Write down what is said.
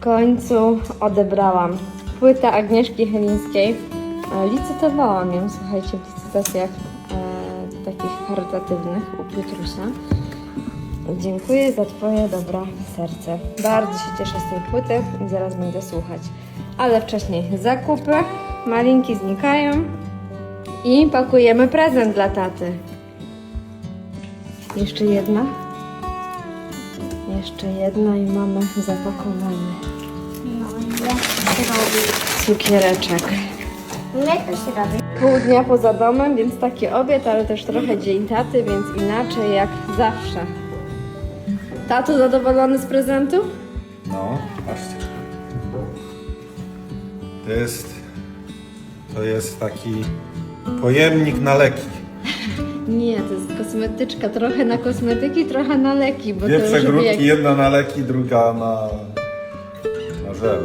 Końcu odebrałam płytę Agnieszki Chylińskiej. E, Licytowałam ją, słuchajcie, w licytacjach e, takich charytatywnych u Piotrusia. Dziękuję za Twoje dobre serce. Bardzo się cieszę z tej płyty i zaraz będę słuchać. Ale wcześniej zakupy, malinki znikają i pakujemy prezent dla taty. Jeszcze jedna. Jeszcze jedna i mamy zapakowany No, jak to się robi? cukiereczek. Jak to się robi? Pół dnia poza domem, więc taki obiad, ale też trochę dzień taty, więc inaczej jak zawsze. Tato zadowolony z prezentu? No, patrzcie. To jest, to jest taki pojemnik na leki. Nie, to jest kosmetyczka. Trochę na kosmetyki, trochę na leki, bo Dwie to jak... przegródki, jedna na leki, druga na, na żel.